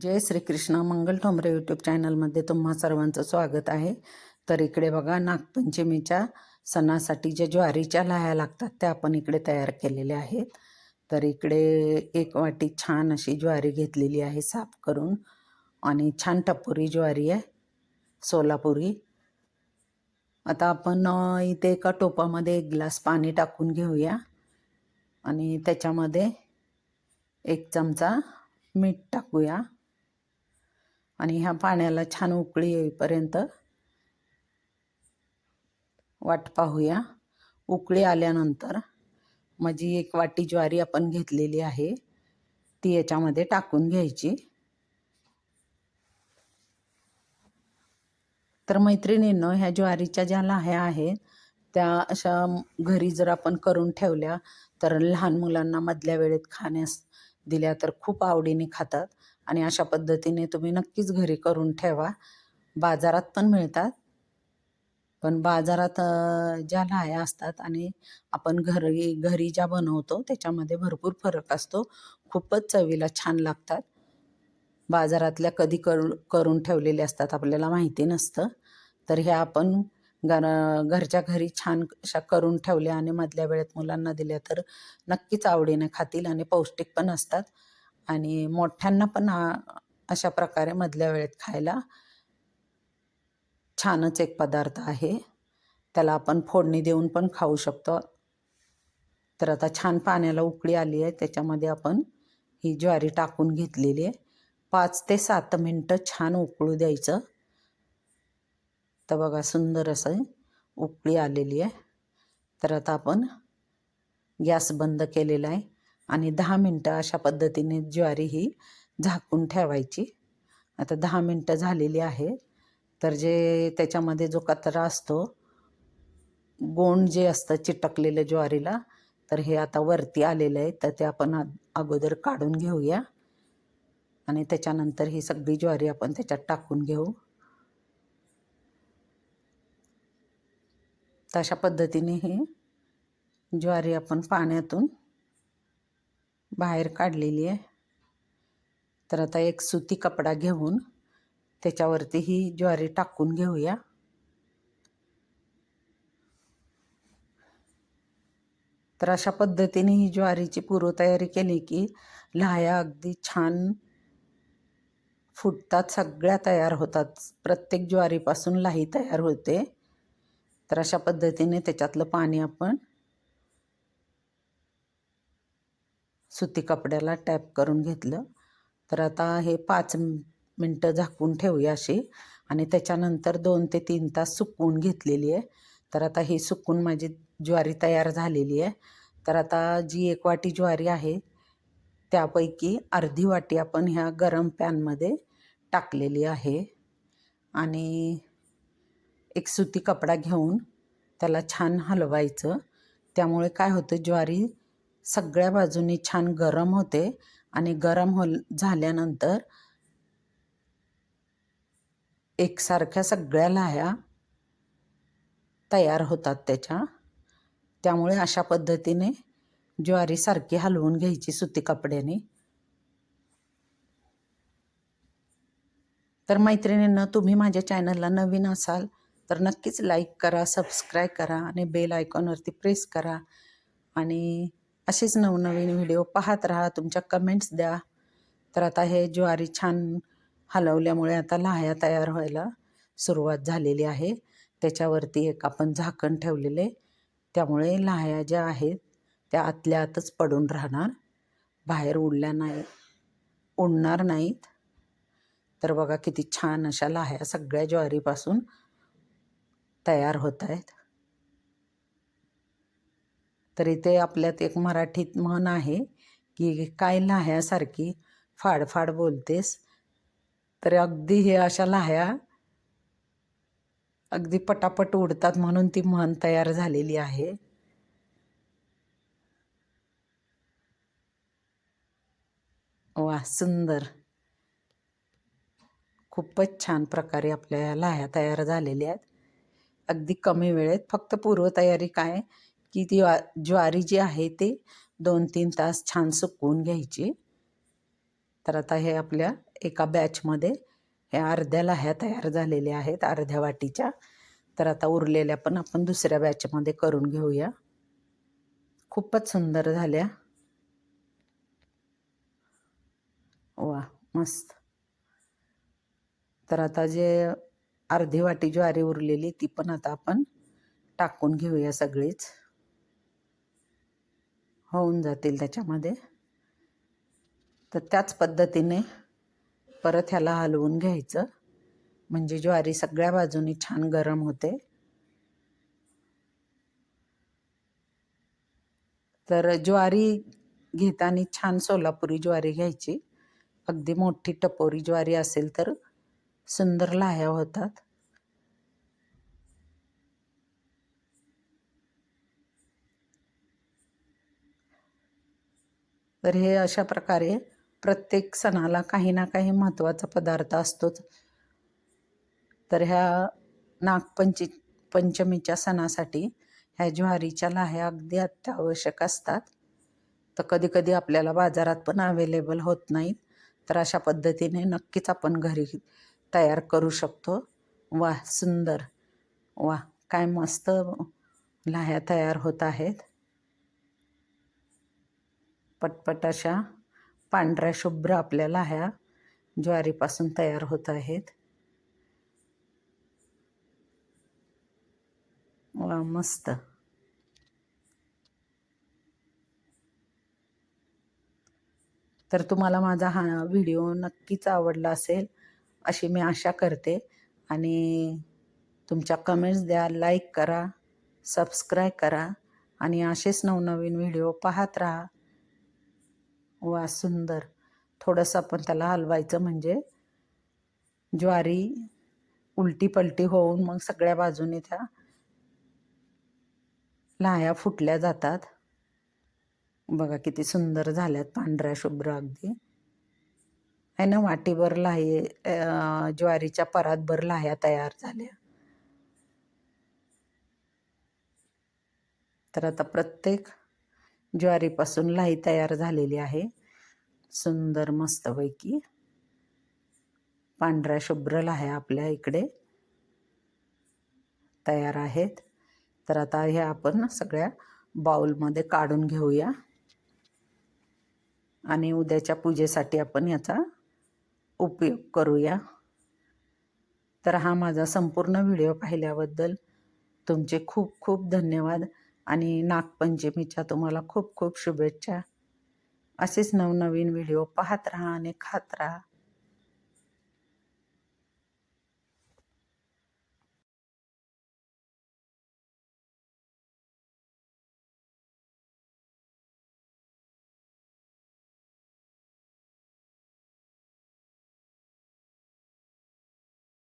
जय Shrikrishna Mangal Thombare YouTube चॅनलमध्ये तुम्हा सर्वांचं स्वागत आहे. तर इकडे बघा नागपंचमीच्या सणासाठी ज्या ज्वारीच्या लाह्या लागतात त्या आपण इकडे तयार केलेल्या आहेत. तर इकडे एक वाटी छान अशी ज्वारी घेतलेली आहे साफ करून. आणि छान टपोरी ज्वारी आहे सोलापुरी. आता आपण इथे एका टोपामध्ये एक ग्लास पाणी टाकून घेऊया. आणि त्याच्यामध्ये एक चमचा मीठ टाकूया. आणि ह्या पाण्याला छान उकळी येईपर्यंत वाट पाहूया. उकळी आल्यानंतर माझी एक वाटी ज्वारी आपण घेतलेली आहे. ती याच्यामध्ये टाकून घ्यायची. तर मैत्रिणींनो ह्या ज्वारीच्या ज्या लाह्या आहेत त्या अशा घरी जर आपण करून ठेवल्या तर लहान मुलांना मधल्या वेळेत खाण्यास दिल्या तर खूप आवडीने खातात. आणि अशा पद्धतीने तुम्ही नक्कीच घरी करून ठेवा. बाजारात पण मिळतात. पण बाजारात ज्या लाह्या असतात आणि आपण घरी घरी ज्या बनवतो त्याच्यामध्ये भरपूर फरक असतो. खूपच चवीला छान लागतात. बाजारातल्या कधी करू करून ठेवलेले असतात आपल्याला माहिती नसतं. तर ह्या आपण घर घरच्या घरी छान अशा करून ठेवल्या आणि मधल्या वेळेत मुलांना दिल्या तर नक्कीच आवडीने खातील आणि पौष्टिक पण असतात. आणि मोठ्यांना पण हा अशा प्रकारे मधल्या वेळेत खायला छानच एक पदार्थ आहे. त्याला आपण फोडणी देऊन पण खाऊ शकतो. तर आता छान पाण्याला उकळी आली आहे. त्याच्यामध्ये आपण ही ज्वारी टाकून घेतलेली आहे. पाच ते सात मिनटं छान उकळू द्यायचं. तर बघा सुंदर असं उकळी आलेली आहे. तर आता आपण गॅस बंद केलेला आहे. आणि दहा मिनटं अशा पद्धतीने ज्वारी ही झाकून ठेवायची. आता दहा मिनटं झालेली आहे तर जे त्याच्यामध्ये जो कचरा असतो गोंड जे असतं चिटकलेलं ज्वारीला तर हे आता वरती आलेलं आहे. तर ते आपण आ- अगोदर काढून घेऊया. आणि त्याच्यानंतर ही सगळी ज्वारी आपण त्याच्यात टाकून घेऊ. तशा पद्धतीने ही ज्वारी आपण पाण्यातून बाहेर काढलेली आहे. तर आता एक सुती कपडा घेऊन त्याच्यावरती ही ज्वारी टाकून घेऊया. तर अशा पद्धतीने ही ज्वारीची पूर्वतयारी केली की लाह्या अगदी छान फुटतात सगळ्या तयार होतात. प्रत्येक ज्वारीपासून लाही तयार होते. तर अशा पद्धतीने त्याच्यातलं पाणी आपण सुती कपड्याला टॅप करून घेतलं. तर आता हे पाच मिनटं झाकून ठेवूया अशी. आणि त्याच्यानंतर दोन ते तीन तास सुकवून घेतलेली आहे. तर आता ही सुकून माझी ज्वारी तयार झालेली आहे. तर आता जी एक वाटी ज्वारी आहे त्यापैकी अर्धी वाटी आपण ह्या गरम पॅनमध्ये टाकलेली आहे. आणि एक सुती कपडा घेऊन त्याला छान हलवायचं. त्यामुळे काय होतं ज्वारी सगळ्या बाजूनी छान गरम होते आणि गरम हो झाल्यानंतर एकसारख्या सगळ्या लाह्या तयार होतात त्याच्या. त्यामुळे अशा पद्धतीने ज्वारीसारखी हलवून घ्यायची सुती कपड्याने. तर मैत्रिणींना तुम्ही माझ्या चॅनलला नवीन असाल तर नक्कीच लाईक करा सबस्क्राईब करा आणि बेल आयकॉनवरती प्रेस करा. आणि असेच नवनवीन व्हिडिओ पाहत राहा. तुमच्या कमेंट्स द्या. तर आता हे ज्वारी छान हलवल्यामुळे आता लाह्या तयार व्हायला सुरुवात झालेली आहे. त्याच्यावरती एक आपण झाकण ठेवलेले. त्यामुळे लाह्या ज्या आहेत त्या आतल्या आतच पडून राहणार. बाहेर उडल्या नाही उडणार नाहीत. तर बघा किती छान अशा लाह्या सगळ्या ज्वारीपासून तयार होत आहेत. तर इथे आपल्यात एक मराठीत म्हण आहे की काय लाह्यासारखी फाडफाड बोलतेस. तर अगदी हे अशा लाह्या अगदी पटापट उडतात म्हणून ती म्हण तयार झालेली आहे. वा सुंदर. खूपच छान प्रकारे आपल्या लाह्या तयार झालेल्या आहेत. अगदी कमी वेळेत फक्त पूर्वतयारी काय? की ती वा- ज्वारी जी आहे ते दोन तीन तास छान सुकवून घ्यायची. तर आता हे आपल्या एका बॅचमध्ये ह्या अर्ध्या लाह्या तयार झालेल्या आहेत अर्ध्या वाटीच्या. तर आता उरलेल्या पण आपण दुसऱ्या बॅचमध्ये करून घेऊया. खूपच सुंदर झाल्या. वा मस्त. तर आता जे अर्धी वाटी ज्वारी उरलेली ती पण आता आपण टाकून घेऊया सगळीच. होऊन जातील त्याच्यामध्ये. तर त्याच पद्धतीने परत ह्याला हलवून घ्यायचं. म्हणजे ज्वारी सगळ्या बाजूनी छान गरम होते. तर ज्वारी घेताना छान सोलापुरी ज्वारी घ्यायची. अगदी मोठी टपोरी ज्वारी असेल तर सुंदर लाह्या होतात. तर हे अशा प्रकारे प्रत्येक सणाला काही ना काही महत्त्वाचा पदार्थ असतोच. तर ह्या नागपंची पंचमीच्या सणासाठी ह्या ज्वारीच्या लाह्या अगदी अत्यावश्यक असतात. तर कधीकधी आपल्याला बाजारात पण अवेलेबल होत नाहीत. तर अशा पद्धतीने नक्कीच आपण घरी तयार करू शकतो. वा सुंदर. वा काय मस्त लाह्या तयार होत आहेत. पटपट अशा पांढऱ्या शुभ्र आपल्याला ह्या ज्वारीपासून तयार होत आहेत. वा मस्त. तर तुम्हाला माझा हा व्हिडिओ नक्कीच आवडला असेल अशी मी आशा करते. आणि तुमच्या कमेंट्स द्या लाईक करा सबस्क्राईब करा. आणि असेच नवनवीन व्हिडिओ पाहत राहा. वा सुंदर. थोडंसं आपण त्याला हलवायचं म्हणजे ज्वारी उलटी पलटी होऊन मग सगळ्या बाजूने त्या लाह्या फुटल्या जातात. बघा किती सुंदर झाल्यात पांढऱ्या शुभ्र अगदी. आहे ना वाटीभर लाहे ज्वारीच्या परातभर लाह्या तयार झाल्या. तर आता प्रत्येक ज्वारीपासून लाही तयार झालेली आहे. सुंदर मस्तपैकी. पांढऱ्या शुभ्र लाह्या आपल्या इकडे तयार आहेत. तर आता हे आपण सगळ्या बाउलमध्ये काढून घेऊया. आणि उद्याच्या पूजेसाठी आपण याचा उपयोग करूया. तर हा माझा संपूर्ण व्हिडिओ पाहिल्याबद्दल तुमचे खूप खूप धन्यवाद. आणि नागपंचमीच्या तुम्हाला खूप खूप शुभेच्छा. असेच नवनवीन व्हिडिओ पाहत राहा आणि खात राहा.